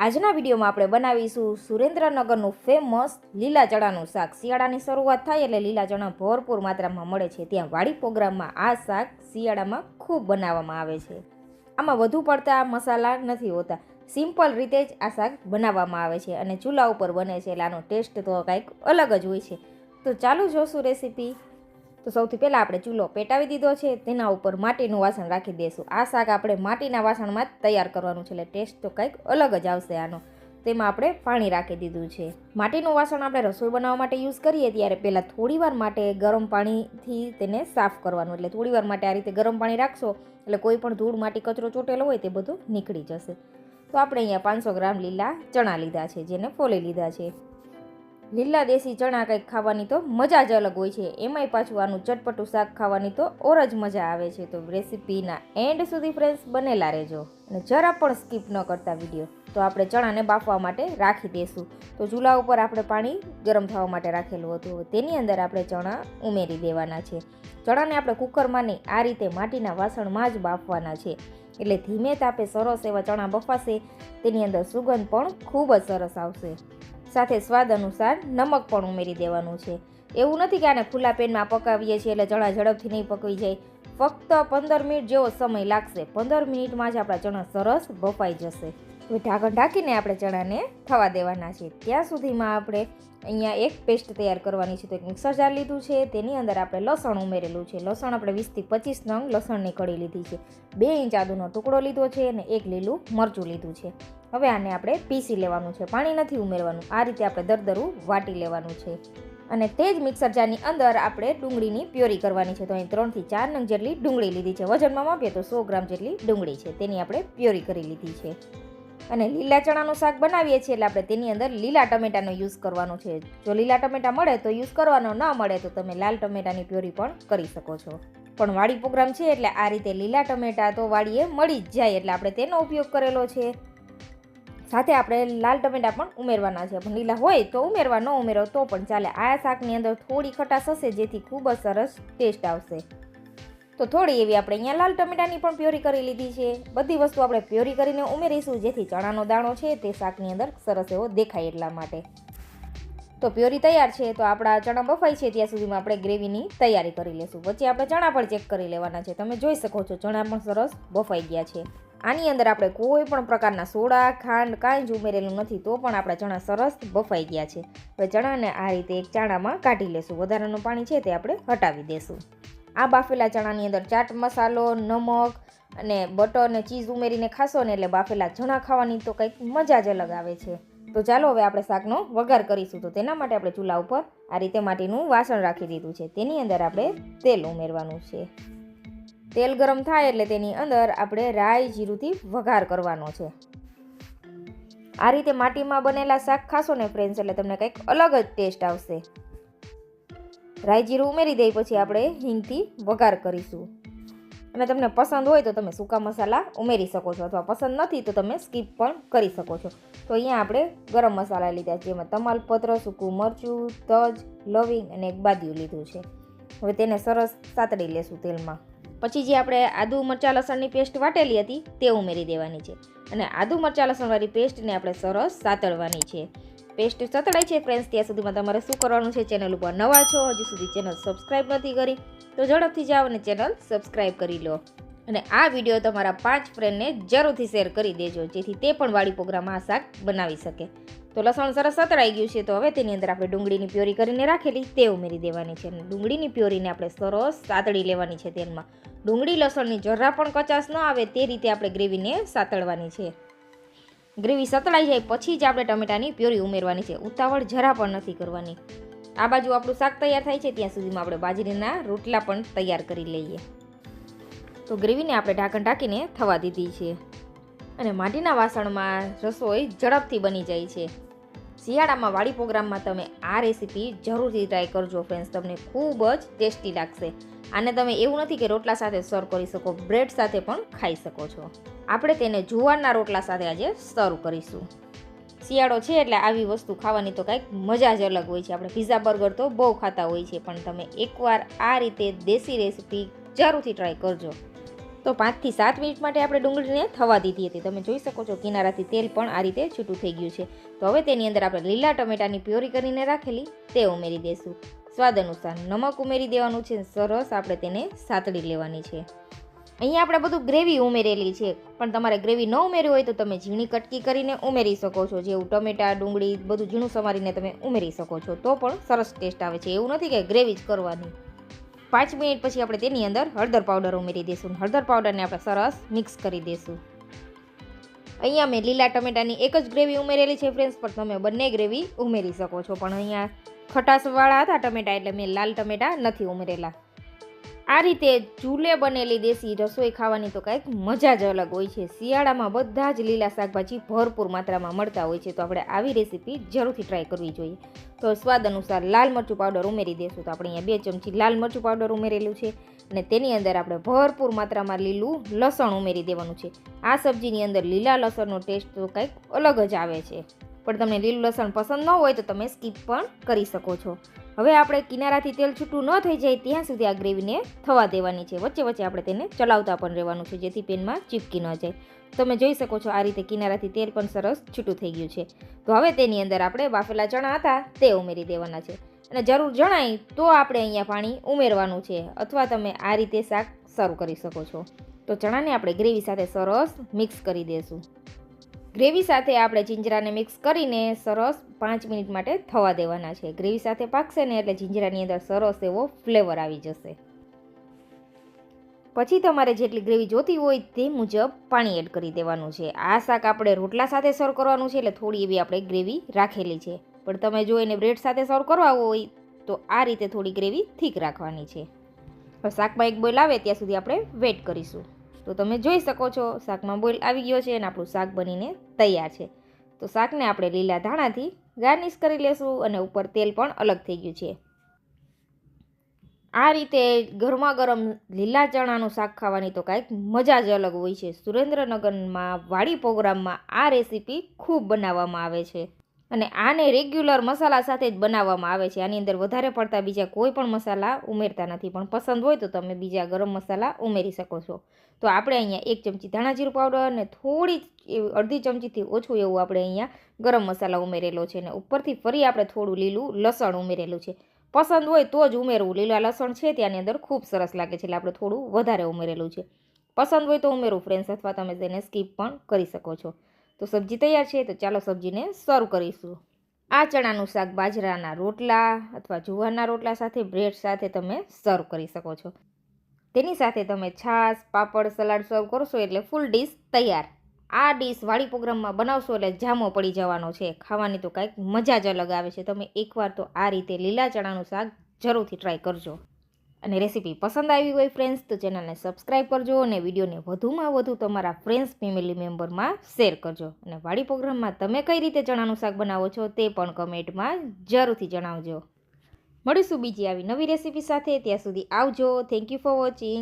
આજના વિડીયોમાં આપણે બનાવીશું સુરેન્દ્રનગરનું ફેમસ લીલા ચણાનું શાક. શિયાળાની શરૂઆત થાય એટલે લીલા ચણા ભરપૂર માત્રામાં મળે છે. ત્યાં વાડી પ્રોગ્રામમાં આ શાક શિયાળામાં ખૂબ બનાવવામાં આવે છે. આમાં વધુ પડતા મસાલા નથી હોતા. સિમ્પલ રીતે જ આ શાક બનાવવામાં આવે છે અને ચૂલા ઉપર બને છે. એટલે આનો ટેસ્ટ તો કંઈક અલગ જ હોય છે. તો ચાલુ જોશું રેસીપી. તો સૌથી પહેલાં આપણે ચૂલો પેટાવી દીધો છે, તેના ઉપર માટીનું વાસણ રાખી દઈશું આ શાક આપણે માટીના વાસણમાં જ તૈયાર કરવાનું છે, એટલે ટેસ્ટ તો કંઈક અલગ જ આવશે આનો. તેમાં આપણે પાણી રાખી દીધું છે. માટીનું વાસણ આપણે રસોઈ બનાવવા માટે યુઝ કરીએ ત્યારે પહેલાં થોડીવાર માટે ગરમ પાણીથી તેને સાફ કરવાનું. એટલે થોડીવાર માટે આ રીતે ગરમ પાણી રાખશો, એટલે કોઈ પણ ધૂળ, માટી, કચરો ચોટેલો હોય તે બધું નીકળી જશે. તો આપણે અહીંયા પાંચસો ગ્રામ લીલા ચણા લીધા છે, જેને ફોલી લીધા છે. લીલા દેશી ચણા કંઈક ખાવાની તો મજા જ અલગ હોય છે. એમાંય પાછું આનું ચટપટું શાક ખાવાની તો ઓર જ મજા આવે છે. તો રેસીપીના એન્ડ સુધી ફ્રેન્ડ્સ બનેલા રહેજો. અને જરા પણ સ્કીપ ન કરતા વીડિયો તો આપણે ચણાને બાફવા માટે રાખી દઈશું તો ચૂલા ઉપર આપણે પાણી ગરમ થવા માટે રાખેલું હતું. તેની અંદર આપણે ચણા ઉમેરી દેવાના છે. ચણાને આપણે કુકરમાં નહીં, આ રીતે માટીના વાસણમાં જ બાફવાના છે. એટલે ધીમે તાપે સરસ એવા ચણા બફાશે. તેની અંદર સુગંધ પણ ખૂબ જ સરસ આવશે. સાથે સ્વાદ અનુસાર નમક પણ ઉમેરી દેવાનું છે. એવું નથી કે આને ખુલ્લા પેનમાં પકાવીએ છીએ એટલે ચણા ઝડપથી નહીં પકવી જાય. ફક્ત પંદર મિનિટ જેવો સમય લાગશે. પંદર મિનિટમાં જ આપણા ચણા સરસ બફાઈ જશે. હવે ઢાંકણ ઢાંકીને આપણે ચણાને થવા દેવાના છે. ત્યાં સુધીમાં આપણે અહીંયા એક પેસ્ટ તૈયાર કરવાની છે. તો એક મિક્સર જાર લીધું છે. તેની અંદર આપણે લસણ ઉમેરેલું છે. લસણ આપણે વીસથી પચીસ નંગ લસણની કળી લીધી છે. બે ઇંચ આદુનો ટુકડો લીધો છે અને એક લીલું મરચું લીધું છે. હવે આને આપણે પીસી લેવાનું છે, પાણી નથી ઉમેરવાનું. આ રીતે આપણે દરદરું વાટી લેવાનું છે. અને તે જ મિક્સર જારની અંદર આપણે ડુંગળીની પ્યોરી કરવાની છે. તો અહીં ત્રણથી ચાર નંગ જેટલી ડુંગળી લીધી છે. વજનમાં માપીએ તો સો ગ્રામ જેટલી ડુંગળી છે. તેની આપણે પ્યોરી કરી લીધી છે. અને લીલા ચણાનું શાક બનાવીએ છીએ એટલે આપણે તેની અંદર લીલા ટમેટાનો યુઝ કરવાનો છે. જો લીલા ટમેટા મળે તો યુઝ કરવાનો, ન મળે તો તમે લાલ ટમેટાની પ્યોરી પણ કરી શકો છો. પણ વાડી પ્રોગ્રામ છે એટલે આ રીતે લીલા ટમેટા તો વાડીએ મળી જ જાય એટલે આપણે તેનો ઉપયોગ કરેલો છે. સાથે આપણે લાલ ટમેટા પણ ઉમેરવાના છે. પણ લીલા હોય તો ઉમેરવા, ન ઉમેરો તો પણ ચાલે. આ શાકની અંદર થોડી ખટાશ હશે, જેથી ખૂબ જ સરસ ટેસ્ટ આવશે. તો થોડી એવી આપણે અહીંયા લાલ ટમેટાની પણ પ્યોરી કરી લીધી છે. બધી વસ્તુ આપણે પ્યોરી કરીને ઉમેરીશું, જેથી ચણાનો દાણો છે તે શાકની અંદર સરસ એવો દેખાય એટલા માટે. તો પ્યોરી તૈયાર છે, તો આપણા ચણા બફાઈ છે, ત્યાં સુધીમાં આપણે ગ્રેવીની તૈયારી કરી લેશું. વચ્ચે આપણે ચણા પણ ચેક કરી લેવાના છે. તમે જોઈ શકો છો, ચણા પણ સરસ બફાઈ ગયા છે. આની અંદર આપણે કોઈ પણ પ્રકારના સોડા, ખાંડ કાંઈ જ ઉમેરેલું નથી, તો પણ આપણા ચણા સરસ બફાઈ ગયા છે. હવે ચણાને આ રીતે એક ચાણામાં કાઢી લેશું. વધારાનું પાણી છે તે આપણે હટાવી દેશું. આ બાફેલા ચણાની અંદર ચાટ મસાલો, નમક અને બટર અને ચીઝ ઉમેરીને ખાશો ને એટલે બાફેલા ચણા ખાવાની તો કંઈક મજા જ અલગ આવે છે. તો ચાલો હવે આપણે શાકનો વઘાર કરીશું. તો તેના માટે આપણે ચૂલા ઉપર આ રીતે માટીનું વાસણ રાખી દીધું છે. તેની અંદર આપણે તેલ ઉમેરવાનું છે. તેલ ગરમ થાય એટલે તેની અંદર આપણે રાઈ જીરુંથી વઘાર કરવાનો છે. આ રીતે માટીમાં બનેલા શાક ખાશો ને ફ્રેન્ડ્સ એટલે તમને કંઈક અલગ જ ટેસ્ટ આવશે. રાઈ જીરું ઉમેરી દઈ પછી આપણે હિંગથી વઘાર કરીશું. અને તમને પસંદ હોય તો તમે સૂકા મસાલા ઉમેરી શકો છો, અથવા પસંદ નથી તો તમે સ્કીપ પણ કરી શકો છો. તો અહીંયા આપણે ગરમ મસાલા લીધા છે, જેમાં તમાલપત્ર, સૂકું મરચું, તજ, લવિંગ અને એક બાદિયું લીધું છે. હવે તેને સરસ સાતડી લેશું તેલમાં. પછી જે આપણે આદુ મરચાં લસણની પેસ્ટ વાટેલી હતી, તે ઉમેરી દેવાની છે. અને આદુ મરચાં લસણવાળી પેસ્ટને આપણે સરસ સાતળવાની છે. પેસ્ટ સતળાય છે ફ્રેન્ડ્સ ત્યાં સુધીમાં તમારે શું કરવાનું છે? ચેનલ ઉપર નવા છો, હજુ સુધી ચેનલ સબસ્ક્રાઈબ નથી કરી, તો ઝડપથી જાઓ અને ચેનલ સબસ્ક્રાઈબ કરી લો. અને આ વીડિયો તમારા પાંચ ફ્રેન્ડને જરૂરથી શેર કરી દેજો, જેથી તે પણ વાળી પ્રોગ્રામમાં આ શાક બનાવી શકે. તો લસણ સરસ સતળાઈ ગયું છે તો હવે તેની અંદર આપણે ડુંગળીની પ્યોરી કરીને રાખેલી તે ઉમેરી દેવાની છે. અને ડુંગળીની પ્યોરીને આપણે સરસ સાતળી લેવાની છે તેલમાં. ડુંગળી લસણની જરા પણ કચાશ ન આવે તે રીતે આપણે ગ્રેવીને સાતળવાની છે. ગ્રેવી સતળાઈ જાય પછી જ આપણે ટમેટાની પ્યોરી ઉમેરવાની છે. ઉતાવળ જરા પણ નથી કરવાની. આ બાજુ આપણું શાક તૈયાર થાય છે ત્યાં સુધીમાં આપણે બાજરીના રોટલા પણ તૈયાર કરી લઈએ. તો ગ્રેવીને આપણે ઢાંકણ ઢાંકીને થવા દીધી છે. અને માટીના વાસણમાં રસોઈ ઝડપથી બની જાય છે. શિયાળામાં વાડી પ્રોગ્રામમાં તમે આ રેસીપી જરૂરથી ટ્રાય કરજો ફ્રેન્ડ્સ તમને ખૂબ જ ટેસ્ટી લાગશે. આને તમે એવું નથી કે રોટલા સાથે સર્વ કરી શકો બ્રેડ સાથે પણ ખાઈ શકો છો. આપણે તેને જુવારના રોટલા સાથે આજે સર્વ કરીશું. શિયાળો છે એટલે આવી વસ્તુ ખાવાની તો કંઈક મજા જ અલગ હોય છે. આપણે પીઝા બર્ગર તો બહુ ખાતા હોય છે, પણ તમે એકવાર આ રીતે દેશી રેસીપી જરૂરથી ટ્રાય કરજો. તો પાંચથી સાત મિનિટ માટે આપણે ડુંગળીને થવા દીધી હતી. તમે જોઈ શકો છો કિનારાથી તેલ પણ આ રીતે છૂટું થઈ ગયું છે. તો હવે તેની અંદર આપણે લીલા ટમેટાની પ્યોરી કરીને રાખેલી તે ઉમેરી દઈશું સ્વાદ અનુસાર નમક ઉમેરી દેવાનું છે. સરસ આપણે તેને સાતડી લેવાની છે. અહીંયા આપણે બધું ગ્રેવી ઉમેરેલી છે. પણ તમારે ગ્રેવી ન ઉમેરી હોય તો તમે ઝીણી કટકી કરીને ઉમેરી શકો છો. જેવું ટમેટા, ડુંગળી, બધું ઝીણું સમારીને તમે ઉમેરી શકો છો. તો પણ સરસ ટેસ્ટ આવે છે. એવું નથી કે ગ્રેવી જ કરવાની. પાંચ મિનિટ પછી આપણે તેની અંદર હળદર પાવડર ઉમેરી દઈશું. હળદર પાવડરને આપણે સરસ મિક્સ કરી દઈશું. અહીંયા મેં લીલા ટમેટાની એક જ ગ્રેવી ઉમેરેલી છે ફ્રેન્ડ્સ પણ તમે બંને ગ્રેવી ઉમેરી શકો છો. પણ અહીંયા ખટાશવાળા હતા ટમેટા એટલે મેં લાલ ટમેટા નથી ઉમેરેલા. આ રીતે ચૂલે બનેલી દેશી રસોઈ ખાવાની તો કંઈક મજા જ અલગ હોય છે. શિયાળામાં બધા જ લીલા શાકભાજી ભરપૂર માત્રામાં મળતા હોય છે, તો આપણે આવી રેસીપી જરૂરથી ટ્રાય કરવી જોઈએ. તો સ્વાદ અનુસાર લાલ મરચું પાવડર ઉમેરી દેશું. તો આપણે અહીંયા બે ચમચી લાલ મરચું પાવડર ઉમેરેલું છે અને તેની અંદર આપણે ભરપૂર માત્રામાં લીલું લસણ ઉમેરી દેવાનું છે. આ સબ્જીની અંદર લીલા લસણનો ટેસ્ટ તો કંઈક અલગ જ આવે છે. પણ તમને લીલું લસણ પસંદ ન હોય તો તમે સ્કીપ પણ કરી શકો છો. હવે આપણે કિનારાથી તેલ છૂટું ન થઈ જાય ત્યાં સુધી આ ગ્રેવીને થવા દેવાની છે. વચ્ચે વચ્ચે આપણે તેને ચલાવતા પણ રહેવાનું છે જેથી પેનમાં ચીપકી ન જાય. તમે જોઈ શકો છો આ રીતે કિનારાથી તેલ પણ સરસ છૂટું થઈ ગયું છે. તો હવે તેની અંદર આપણે બાફેલા ચણા હતા તે ઉમેરી દેવાના છે. અને જરૂર જણાય તો આપણે અહીંયા પાણી ઉમેરવાનું છે અથવા તમે આ રીતે શાક સર્વ કરી શકો છો. તો ચણાને આપણે ગ્રેવી સાથે સરસ મિક્સ કરી દઈશું ગ્રેવી સાથે આપણે જીંજરાને મિક્સ કરીને સરસ પાંચ મિનિટ માટે થવા દેવાના છે. ગ્રેવી સાથે પાકશે ને એટલે જીંજરાની અંદર સરસ એવો ફ્લેવર આવી જશે. પછી તમારે જેટલી ગ્રેવી જોતી હોય તે મુજબ પાણી એડ કરી દેવાનું છે. આ શાક આપણે રોટલા સાથે સર્વ કરવાનું છે એટલે થોડી એવી આપણે ગ્રેવી રાખેલી છે. પણ તમે જો એને બ્રેડ સાથે સર્વ કરવા હોય તો આ રીતે થોડી ગ્રેવી થીક રાખવાની છે. શાકમાં એક બોઇલ આવે ત્યાં સુધી આપણે વેટ કરીશું. તો તમે જોઈ શકો છો, શાકમાં બોઇલ આવી ગયો છે અને આપણું શાક બનીને તૈયાર છે. તો શાકને આપણે લીલા ધાણાથી ગાર્નિશ કરી લેશું અને ઉપર તેલ પણ અલગ થઈ ગયું છે. આ રીતે ગરમા ગરમ લીલા ચણાનું શાક ખાવાની તો કાંઈક મજા જ અલગ હોય છે. સુરેન્દ્રનગરમાં વાડી પ્રોગ્રામમાં આ રેસીપી ખૂબ બનાવવામાં આવે છે. અને આને રેગ્યુલર મસાલા સાથે જ બનાવવામાં આવે છે. આની અંદર વધારે પડતા બીજા કોઈ પણ મસાલા ઉમેરતા નથી. પણ પસંદ હોય તો તમે બીજા ગરમ મસાલા ઉમેરી શકો છો. તો આપણે અહીંયા એક ચમચી ધાણા જીરું પાવડર અને થોડી અડધી ચમચીથી ઓછું એવું આપણે અહીંયા ગરમ મસાલા ઉમેરેલો છે. અને ઉપરથી ફરી આપણે થોડું લીલું લસણ ઉમેરેલું છે. પસંદ હોય તો જ ઉમેરવું. લીલા લસણ છે ત્યાંની અંદર ખૂબ સરસ લાગે છે. એટલે આપણે થોડું વધારે ઉમેરેલું છે. પસંદ હોય તો ઉમેરવું ફ્રેન્ડ્સ અથવા તમે તેને સ્કીપ પણ કરી શકો છો. તો સબ્જી તૈયાર છે, તો ચાલો સબ્જીને સર્વ કરીશું. આ ચણાનું શાક બાજરાના રોટલા અથવા જુવારના રોટલા સાથે, બ્રેડ સાથે તમે સર્વ કરી શકો છો. તેની સાથે તમે છાશ, પાપડ, સલાડ સર્વ કરશો એટલે ફૂલ ડીશ તૈયાર. આ ડીશ વાળી પ્રોગ્રામમાં બનાવશો એટલે જામો પડી જવાનો છે. ખાવાની તો કાંઈક મજા જ અલગ આવે છે. તમે એકવાર તો આ રીતે લીલા ચણાનું શાક જરૂરથી ટ્રાય કરજો. અને રેસીપી પસંદ આવી હોય ફ્રેન્ડ્સ તો ચેનલને સબસ્ક્રાઈબ કરજો અને વિડીયોને વધુમાં વધુ તમારા ફ્રેન્ડ્સ ફેમિલી મેમ્બરમાં શેર કરજો. અને વાડી પ્રોગ્રામમાં તમે કઈ રીતે ચણાનું શાક બનાવો છો તે પણ કમેન્ટમાં જરૂરથી જણાવજો. મળીશું બીજી આવી નવી રેસીપી સાથે, ત્યાં સુધી આવજો. Thank you for watching